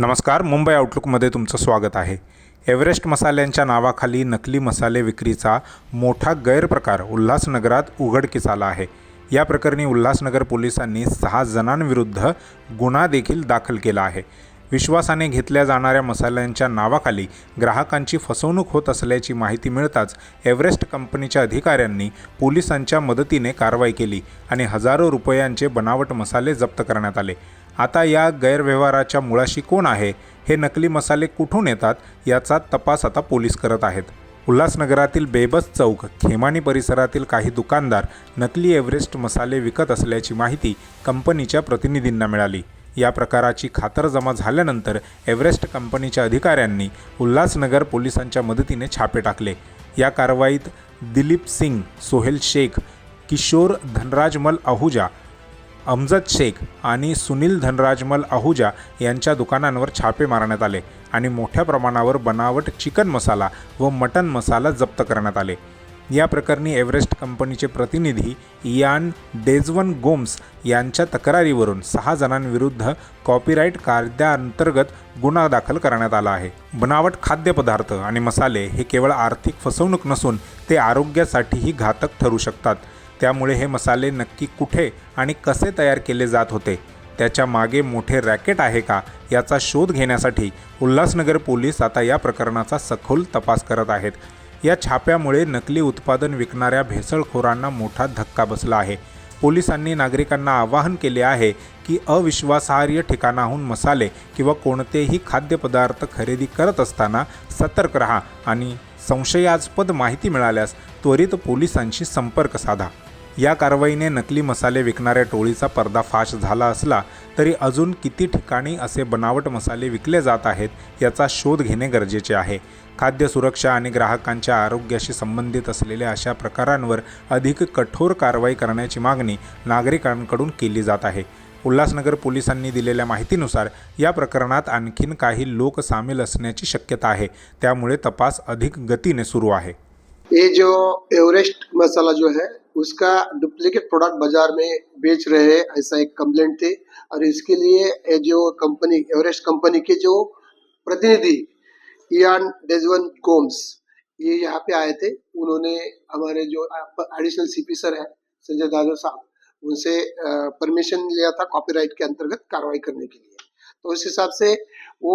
नमस्कार मुंबई आउटलुकमध्ये तुमचं स्वागत आहे. एव्हरेस्ट मसाल्यांच्या नावाखाली नकली मसाले विक्रीचा मोठा गैरप्रकार उल्हासनगरात उघडकीस आला आहे. या प्रकरणी उल्हासनगर पोलिसांनी सहा जणांविरुद्ध गुन्हा देखील दाखल केला आहे. विश्वासाने घेतल्या जाणाऱ्या मसाल्यांच्या नावाखाली ग्राहकांची फसवणूक होत असल्याची माहिती मिळताच एव्हरेस्ट कंपनीच्या अधिकाऱ्यांनी पोलिसांच्या मदतीने कारवाई केली आणि हजारो रुपयांचे बनावट मसाले जप्त करण्यात आले. आता या गैरव्यवहाराच्या मुळाशी कोण आहे? हे नकली मसाले कुठून येतात? याचा तपास आता पोलीस करत आहेत. उल्हासनगरातील बेबस चौक खेमानी परिसरातील काही दुकानदार नकली एव्हरेस्ट मसाले विकत असल्याची माहिती कंपनीच्या प्रतिनिधींना मिळाली. या प्रकाराची खातरजमा झाल्यानंतर एव्हरेस्ट कंपनीच्या अधिकाऱ्यांनी उल्हासनगर पोलिसांच्या मदतीने छापे टाकले. या कारवाईत दिलीप सिंग सोहेल शेख किशोर धनराजमल आहुजा अमजद शेख आणि सुनील धनराजमल आहुजा यांच्या दुकानांवर छापे मारण्यात आले आणि मोठ्या प्रमाणावर बनावट चिकन मसाला व मटन मसाला जप्त करण्यात आले. या प्रकरणी एव्हरेस्ट कंपनीचे प्रतिनिधी इयान डेझवन गोम्स यांच्या तक्रारीवरून सहा जणांविरुद्ध कॉपीराईट कायद्याअंतर्गत गुन्हा दाखल करण्यात आला आहे. बनावट खाद्यपदार्थ आणि मसाले हे केवळ आर्थिक फसवणूक नसून ते आरोग्यासाठीही घातक ठरू शकतात. त्यामुळे हे मसाले नक्की कुठे आणि कसे तयार केले जात होते? त्याच्यामागे मोठे रॅकेट आहे का? याचा शोध घेण्यासाठी उल्हासनगर पोलीस आता या प्रकरणाचा सखोल तपास करत आहेत. या छाप्यामुळे नकली उत्पादन विकणाऱ्या भेसळखोरांना मोठा धक्का बसला आहे. पोलिसांनी नागरिकांना आवाहन केले आहे की अविश्वासार्ह ठिकाणाहून मसाले किंवा कोणतेही खाद्यपदार्थ खरेदी करत असताना सतर्क रहा आणि संशयास्पद माहिती मिळाल्यास त्वरित पोलिसांशी संपर्क साधा. या कारवाईने नकली मसाले विकणाऱ्या टोळीचा पर्दाफाश झाला असला तरी अजून किती ठिकाणी असे बनावट मसाले विकले जात आहेत याचा शोध घेणे गरजेचे आहे. खाद्य सुरक्षा आणि ग्राहकांच्या आरोग्याशी संबंधित असलेल्या अशा प्रकारांवर अधिक कठोर कारवाई करण्याची मागणी नागरिकांकडून केली जात आहे. उल्हासनगर पोलिसांनी दिलेल्या माहितीनुसार या प्रकरणात आणखीन काही लोक सामील असण्याची शक्यता आहे. त्यामुळे तपास अधिक गतीने सुरू आहे. ये जो एवरेस्ट मसाला जो है उसका डुप्लीकेट प्रोडक्ट बाज़ार में बेच रहे हैं, ऐसा एक कंप्लेंट थी। और इसके लिए जो कंपनी एवरेस्ट कंपनी के जो प्रतिनिधि इयान डेजवन गोम्स ये यहाँ पे आए थे। उन्होंने हमारे जो एडिशनल सीपी सर है, संजय दादा साहब, उनसे परमिशन लिया था कॉपीराइट के अंतर्गत कार्रवाई करने के लिए। तो उस हिसाब से वो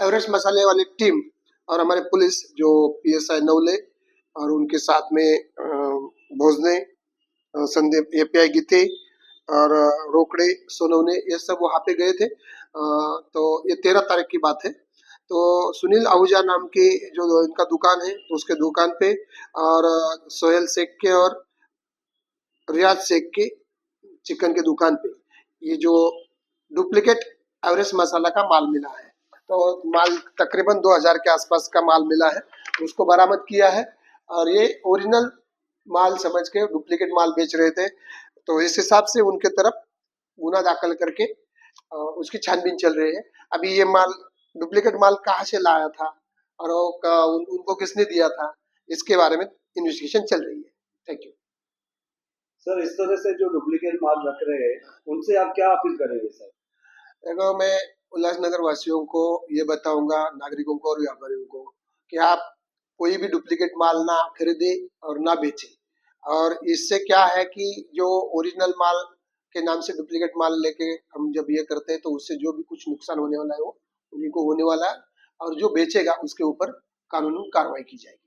एवरेस्ट मसाले वाली टीम और हमारे पुलिस, जो पीएसआई नवले और उनके साथ में भोजने संदीप एपीआई गीते और रोकड़े सोनवने ये सब वहाँ पे गए थे। तो ये तेरह तारीख की बात है। तो सुनील आहूजा नाम की जो इनका दुकान है तो उसके दुकान पे और सोहेल शेख के और रियाज शेख के चिकन के दुकान पे ये जो डुप्लीकेट एवरेस्ट मसाला का माल मिला है। तो माल तकरीबन 2000 के आसपास का माल मिला है उसको बरामद किया है और ये ओरिजिनल माल समझ के डुप्लीकेट माल बेच रहे थे। तो इस हिसाब से उनके तरफ़ गुना दाखिल करके उसकी छानबीन चल रही है। अभी ये माल डुप्लीकेट माल कहाँ से लाया था और उन, उनको किसने दिया था इसके बारे में इन्वेस्टिगेशन चल रही है। थैंक यू सर इस तरह से जो डुप्लीकेट माल रख रहे हैं उनसे आप क्या अपील करेंगे सर? देखो मैं उल्लासनगर वासियों को ये बताऊँगा नागरिकों को और व्यापारियों को कि आप कोई भी डुप्लीकेट माल ना खरीदे और ना बेचे। और इससे क्या है कि जो ओरिजिनल माल के नाम से डुप्लीकेट माल लेके हम जब ये करते हैं तो उससे जो भी कुछ नुकसान होने वाला है वो उन्हीं को होने वाला है और जो बेचेगा, उसके ऊपर कानूनी कार्रवाई की जाएगी।